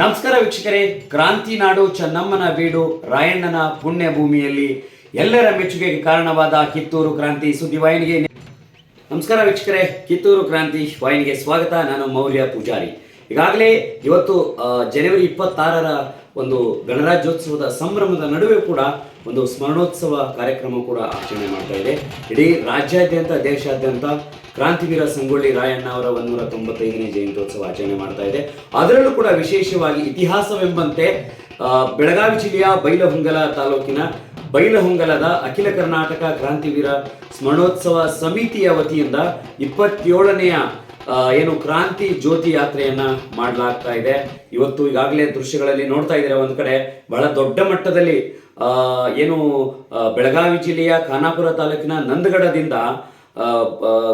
ನಮಸ್ಕಾರ ವೀಕ್ಷಕರೇ. ಕ್ರಾಂತಿ ನಾಡು ಚೆನ್ನಮ್ಮನ ಬೀಡು ರಾಯಣ್ಣನ ಪುಣ್ಯ ಭೂಮಿಯಲ್ಲಿ ಎಲ್ಲರ ಮೆಚ್ಚುಗೆಗೆ ಕಾರಣವಾದ ಕಿತ್ತೂರು ಕ್ರಾಂತಿ ಸುದ್ದಿ ಸುದ್ದಿವಾಹಿನಿಗೆ ನಮಸ್ಕಾರ ವೀಕ್ಷಕರೇ. ಕಿತ್ತೂರು ಕ್ರಾಂತಿ ವಾಹಿನಿಗೆ ಸ್ವಾಗತ. ನಾನು ಮೌರ್ಯ ಪೂಜಾರಿ. ಈಗಾಗಲೇ ಇವತ್ತು ಜನವರಿ ಇಪ್ಪತ್ತಾರರ ಒಂದು ಗಣರಾಜ್ಯೋತ್ಸವದ ಸಂಭ್ರಮದ ನಡುವೆ ಕೂಡ ಒಂದು ಸ್ಮರಣೋತ್ಸವ ಕಾರ್ಯಕ್ರಮ ಕೂಡ ಆಚರಣೆ ಮಾಡ್ತಾ ಇದೆ. ಇಡೀ ರಾಜ್ಯಾದ್ಯಂತ, ದೇಶಾದ್ಯಂತ ಕ್ರಾಂತಿವೀರ ಸಂಗೊಳ್ಳಿ ರಾಯಣ್ಣ ಅವರ ಒಂದೂರ ತೊಂಬತ್ತೈದನೇ ಜಯಂತ್ಯೋತ್ಸವ ಆಚರಣೆ ಮಾಡ್ತಾ ಇದೆ. ಅದರಲ್ಲೂ ಕೂಡ ವಿಶೇಷವಾಗಿ ಇತಿಹಾಸವೆಂಬಂತೆ ಬೆಳಗಾವಿ ಜಿಲ್ಲೆಯ ಬೈಲಹೊಂಗಲ ತಾಲೂಕಿನ ಬೈಲಹೊಂಗಲದ ಅಖಿಲ ಕರ್ನಾಟಕ ಕ್ರಾಂತಿವೀರ ಸ್ಮರಣೋತ್ಸವ ಸಮಿತಿಯ ವತಿಯಿಂದ ಇಪ್ಪತ್ತೇಳನೆಯ ಏನು ಕ್ರಾಂತಿ ಜ್ಯೋತಿ ಯಾತ್ರೆಯನ್ನ ಮಾಡಲಾಗ್ತಾ ಇದೆ. ಇವತ್ತು ಈಗಾಗಲೇ ದೃಶ್ಯಗಳಲ್ಲಿ ನೋಡ್ತಾ ಇದ್ದಾರೆ, ಒಂದ್ ಕಡೆ ಬಹಳ ದೊಡ್ಡ ಮಟ್ಟದಲ್ಲಿ ಏನು ಬೆಳಗಾವಿ ಜಿಲ್ಲೆಯ ಖಾನಾಪುರ ತಾಲೂಕಿನ ನಂದಗಡದಿಂದ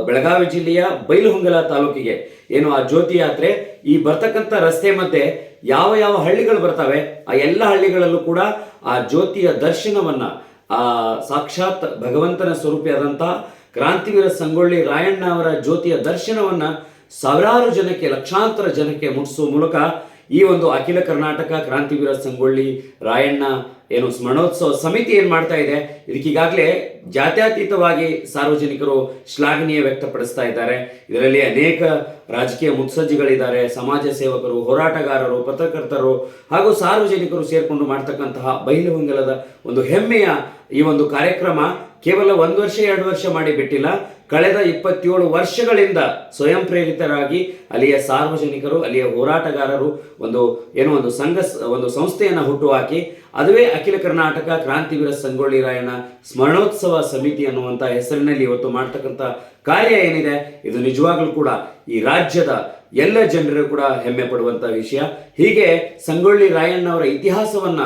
ಬೆಳಗಾವಿ ಜಿಲ್ಲೆಯ ಬೈಲಹೊಂಗಲ ತಾಲೂಕಿಗೆ ಏನು ಆ ಜ್ಯೋತಿ ಯಾತ್ರೆ, ಈ ಬರ್ತಕ್ಕಂಥ ರಸ್ತೆ ಮಧ್ಯೆ ಯಾವ ಯಾವ ಹಳ್ಳಿಗಳು ಬರ್ತವೆ, ಆ ಎಲ್ಲ ಹಳ್ಳಿಗಳಲ್ಲೂ ಕೂಡ ಆ ಜ್ಯೋತಿಯ ದರ್ಶನವನ್ನ, ಆ, ಸಾಕ್ಷಾತ್ ಭಗವಂತನ ಸ್ವರೂಪಿಯಾದಂತಹ ಕ್ರಾಂತಿವೀರ ಸಂಗೊಳ್ಳಿ ರಾಯಣ್ಣ ಅವರ ಜ್ಯೋತಿಯ ದರ್ಶನವನ್ನು ಸಾವಿರಾರು ಜನಕ್ಕೆ, ಲಕ್ಷಾಂತರ ಜನಕ್ಕೆ ಮುಟ್ಟಿಸುವ ಮೂಲಕ ಈ ಒಂದು ಅಖಿಲ ಕರ್ನಾಟಕ ಕ್ರಾಂತಿವೀರ ಸಂಗೊಳ್ಳಿ ರಾಯಣ್ಣ ಏನು ಸ್ಮರಣೋತ್ಸವ ಸಮಿತಿ ಏನು ಮಾಡ್ತಾ ಇದೆ ಇದಕ್ಕೀಗಾಗಲೇ ಜಾತ್ಯತೀತವಾಗಿ ಸಾರ್ವಜನಿಕರು ಶ್ಲಾಘನೀಯ ವ್ಯಕ್ತಪಡಿಸ್ತಾ ಇದ್ದಾರೆ. ಇದರಲ್ಲಿ ಅನೇಕ ರಾಜಕೀಯ ಮುತ್ಸಜ್ಜಿಗಳಿದ್ದಾರೆ, ಸಮಾಜ ಸೇವಕರು, ಹೋರಾಟಗಾರರು, ಪತ್ರಕರ್ತರು ಹಾಗೂ ಸಾರ್ವಜನಿಕರು ಸೇರ್ಕೊಂಡು ಮಾಡ್ತಕ್ಕಂತಹ ಬೈಲಹೊಂಗಲದ ಒಂದು ಹೆಮ್ಮೆಯ ಈ ಒಂದು ಕಾರ್ಯಕ್ರಮ ಕೇವಲ ಒಂದು ವರ್ಷ, ಎರಡು ವರ್ಷ ಮಾಡಿ ಬಿಟ್ಟಿಲ್ಲ. ಕಳೆದ ಇಪ್ಪತ್ತೇಳು ವರ್ಷಗಳಿಂದ ಸ್ವಯಂ ಪ್ರೇರಿತರಾಗಿ ಅಲ್ಲಿಯ ಸಾರ್ವಜನಿಕರು, ಅಲ್ಲಿಯ ಹೋರಾಟಗಾರರು ಒಂದು, ಏನೋ ಒಂದು ಸಂಘ, ಒಂದು ಸಂಸ್ಥೆಯನ್ನು ಹುಟ್ಟುಹಾಕಿ, ಅದುವೇ ಅಖಿಲ ಕರ್ನಾಟಕ ಕ್ರಾಂತಿವೀರ ಸಂಗೊಳ್ಳಿ ರಾಯಣ್ಣ ಸ್ಮರಣೋತ್ಸವ ಸಮಿತಿ ಅನ್ನುವಂಥ ಹೆಸರಿನಲ್ಲಿ ಇವತ್ತು ಮಾಡ್ತಕ್ಕಂಥ ಕಾರ್ಯ ಏನಿದೆ, ಇದು ನಿಜವಾಗ್ಲೂ ಕೂಡ ಈ ರಾಜ್ಯದ ಎಲ್ಲ ಜನರು ಕೂಡ ಹೆಮ್ಮೆ ಪಡುವಂಥ ವಿಷಯ. ಹೀಗೆ ಸಂಗೊಳ್ಳಿ ರಾಯಣ್ಣವರ ಇತಿಹಾಸವನ್ನ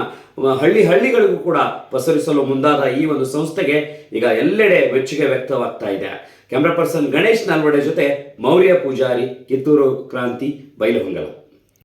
ಹಳ್ಳಿ ಹಳ್ಳಿಗಳಿಗೂ ಕೂಡ ಪಸರಿಸಲು ಮುಂದಾದ ಈ ಒಂದು ಸಂಸ್ಥೆಗೆ ಈಗ ಎಲ್ಲೆಡೆ ಮೆಚ್ಚುಗೆ ವ್ಯಕ್ತವಾಗ್ತಾ ಇದೆ. ಕ್ಯಾಮ್ರಾ ಪರ್ಸನ್ ಗಣೇಶ್ ನಾಲ್ವಡೆ ಜೊತೆ ಮೌರ್ಯ ಪೂಜಾರಿ, ಕಿತ್ತೂರು ಕ್ರಾಂತಿ, ಬೈಲಹೊಂಗಲ.